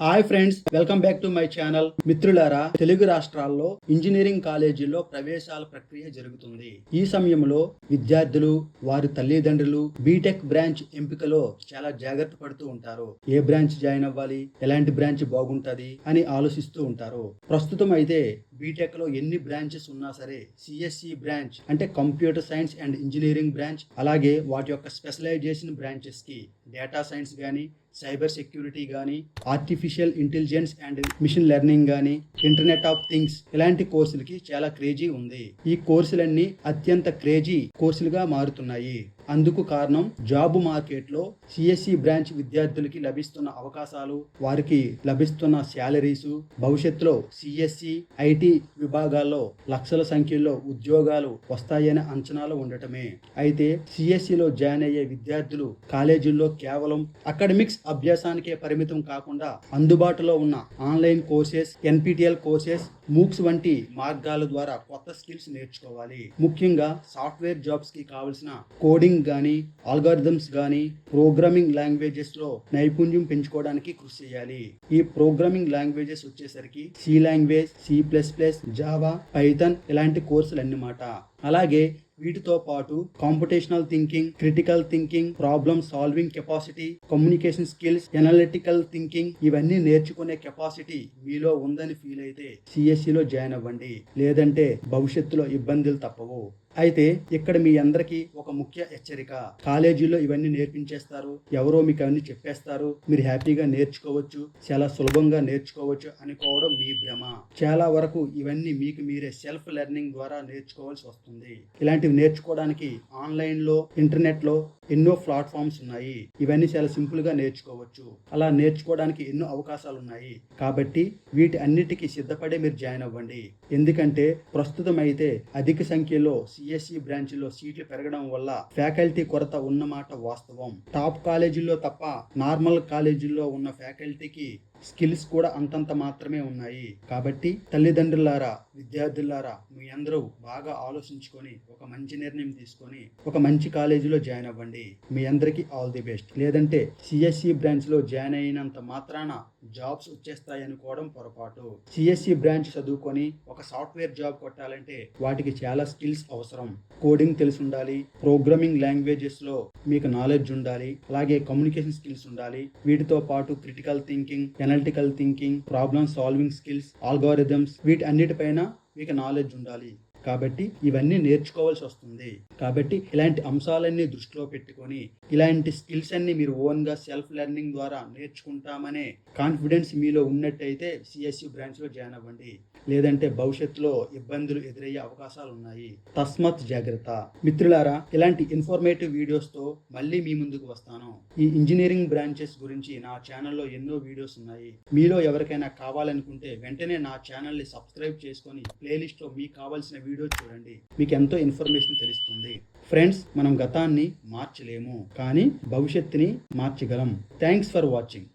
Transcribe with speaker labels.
Speaker 1: Hi friends welcome back to my channel మిత్రులారా తెలుగు రాష్ట్రాల్లో engineering కాలేజీల్లో ప్రవేశాల ప్రక్రియ జరుగుతుంది. ఈ సమయంలో విద్యార్థులు వారి తల్లిదండ్రులు బీటెక్ బ్రాంచ్ ఎంపికలో చాలా జాగ్రత్త పడుతూ ఉంటారు. ఏ బ్రాంచ్ జాయిన్ అవ్వాలి? ఎలాంటి బ్రాంచ్ బాగుంటది? అని ఆలోచిస్తూ ఉంటారు. ప్రస్తుతం అయితే బీటెక్లో ఎన్ని బ్రాంచెస్ ఉన్నా సరే సిఎస్సి బ్రాంచ్ అంటే computer science and engineering branch అలాగే వాటి యొక్క స్పెషలైజేషన్ బ్రాంచెస్కి డేటా సైన్స్ కానీ సైబర్ సెక్యూరిటీ కానీ artificial intelligence and machine learning కానీ ఇంటర్నెట్ ఆఫ్ థింగ్స్ ఇలాంటి కోర్సులకి చాలా క్రేజీ ఉంది. ఈ కోర్సులన్నీ అత్యంత క్రేజీ కోర్సులుగా మారుతున్నాయి. అందుకు కారణం జాబ్ మార్కెట్లో సిఎస్సి బ్రాంచ్ విద్యార్థులకి లభిస్తున్న అవకాశాలు వారికి లభిస్తున్న శాలరీస్ భవిష్యత్తులో సిఎస్సి ఐటి విభాగాల్లో లక్షల సంఖ్యలో ఉద్యోగాలు వస్తాయనే అంచనాలు ఉండటమే. అయితే సిఎస్సిలో జాయిన్ అయ్యే విద్యార్థులు కాలేజీల్లో కేవలం అకాడమిక్స్ అభ్యాసానికే పరిమితం కాకుండా అందుబాటులో ఉన్న online courses NPTEL courses MOOCs వంటి మార్గాల ద్వారా కొత్త స్కిల్స్ నేర్చుకోవాలి. ముఖ్యంగా సాఫ్ట్వేర్ జాబ్స్కి కావలసిన కోడింగ్ కానీ ఆల్గారిథమ్స్ కానీ ప్రోగ్రామింగ్ లాంగ్వేజెస్లో నైపుణ్యం పెంచుకోవడానికి కృషి చేయాలి. ఈ ప్రోగ్రామింగ్ లాంగ్వేజెస్ వచ్చేసరికి C language C plus plus Java Python ఇలాంటి కోర్సులు అన్నమాట అలాగే వీటితో పాటు computational thinking critical thinking problem solving capacity communication skills analytical thinking ఇవన్నీ నేర్చుకునే కెపాసిటీ మీలో ఉందని ఫీల్ అయితే సిఎస్సిలో జాయిన్ అవ్వండి. లేదంటే భవిష్యత్తులో ఇబ్బందులు తప్పవు. అయితే ఇక్కడ మీ అందరికీ ఒక ముఖ్య హెచ్చరిక. కాలేజీలో ఇవన్నీ నేర్పించేస్తారు. ఎవరో మీకు అవన్నీ చెప్పేస్తారు. మీరు హ్యాపీగా నేర్చుకోవచ్చు. చాలా సులభంగా నేర్చుకోవచ్చు అనుకోవడం మీ భ్రమ. చాలా వరకు ఇవన్నీ మీకు మీరే సెల్ఫ్ లెర్నింగ్ ద్వారా నేర్చుకోవాల్సి వస్తుంది. ఇలాంటివి నేర్చుకోవడానికి ఆన్లైన్లో ఇంటర్నెట్లో ఎన్నో ప్లాట్ఫామ్స్ ఉన్నాయి. ఇవన్నీ చాలా సింపుల్గా నేర్చుకోవచ్చు. అలా నేర్చుకోవడానికి ఎన్నో అవకాశాలు ఉన్నాయి కాబట్టి వీటి అన్నిటికీ సిద్ధపడే మీరు జాయిన్ అవ్వండి. ఎందుకంటే ప్రస్తుతం అయితే అధిక సంఖ్యలో సిఎస్సి బ్రాంచ్లో సీట్లు పెరగడం వల్ల ఫ్యాకల్టీ కొరత ఉన్నమాట వాస్తవం. టాప్ కాలేజీల్లో తప్ప నార్మల్ కాలేజీల్లో ఉన్న ఫ్యాకల్టీకి స్కిల్స్ కూడా అంతంత మాత్రమే ఉన్నాయి. కాబట్టి తల్లిదండ్రులారా విద్యార్థులారా మీ అందరూ బాగా ఆలోచించుకొని ఒక మంచి నిర్ణయం తీసుకొని ఒక మంచి కాలేజీలో జాయిన్ అవ్వండి. మీ అందరికీ ఆల్ ది బెస్ట్. లేదంటే సిఎస్సి బ్రాంచ్లో జాయిన్ అయినంత మాత్రాన జాబ్స్ వచ్చేస్తాయి అనుకోవడం పొరపాటు. సిఎస్సి బ్రాంచ్ చదువుకొని ఒక సాఫ్ట్వేర్ జాబ్ కొట్టాలంటే వాటికి చాలా స్కిల్స్ అవసరం. కోడింగ్ తెలిసి ఉండాలి ప్రోగ్రామింగ్ లాంగ్వేజెస్లో మీకు నాలెడ్జ్ ఉండాలి అలాగే కమ్యూనికేషన్ స్కిల్స్ ఉండాలి. వీటితో పాటు critical thinking analytical thinking problem solving skills algorithms వీటి అన్నిటిపైన మీకు నాలెడ్జ్ ఉండాలి. కాబట్టి ఇవన్నీ నేర్చుకోవాల్సి వస్తుంది. కాబట్టి ఇలాంటి అంశాలన్నీ దృష్టిలో పెట్టుకొని ఇలాంటి స్కిల్స్ అన్ని మీరు ఓన్గా సెల్ఫ్ లెర్నింగ్ ద్వారా నేర్చుకుంటామనే కాన్ఫిడెన్స్ మీలో ఉన్నట్టయితే సిఎస్యు బ్రాంచ్లో జాయిన్ అవ్వండి. లేదంటే భవిష్యత్తులో ఇబ్బందులు ఎదురయ్యే అవకాశాలు ఉన్నాయి తస్మత్ జాగ్రత్త. మిత్రులారా ఇలాంటి ఇన్ఫర్మేటివ్ వీడియోస్తో మళ్ళీ మీ ముందుకు వస్తాను. ఈ ఇంజనీరింగ్ బ్రాంచెస్ గురించి నా ఛానల్లో ఎన్నో వీడియోస్ ఉన్నాయి. మీలో ఎవరికైనా కావాలనుకుంటే వెంటనే నా ఛానల్ని సబ్స్క్రైబ్ చేసుకొని ప్లేలిస్ట్లో మీకు కావాల్సిన వీడియో వీడియో చూడండి. మీకు ఎంతో ఇన్ఫర్మేషన్ తెలుస్తుంది. ఫ్రెండ్స్ మనం గతాన్ని మార్చలేము. కానీ భవిష్యత్తుని మార్చగలం. Thanks for watching.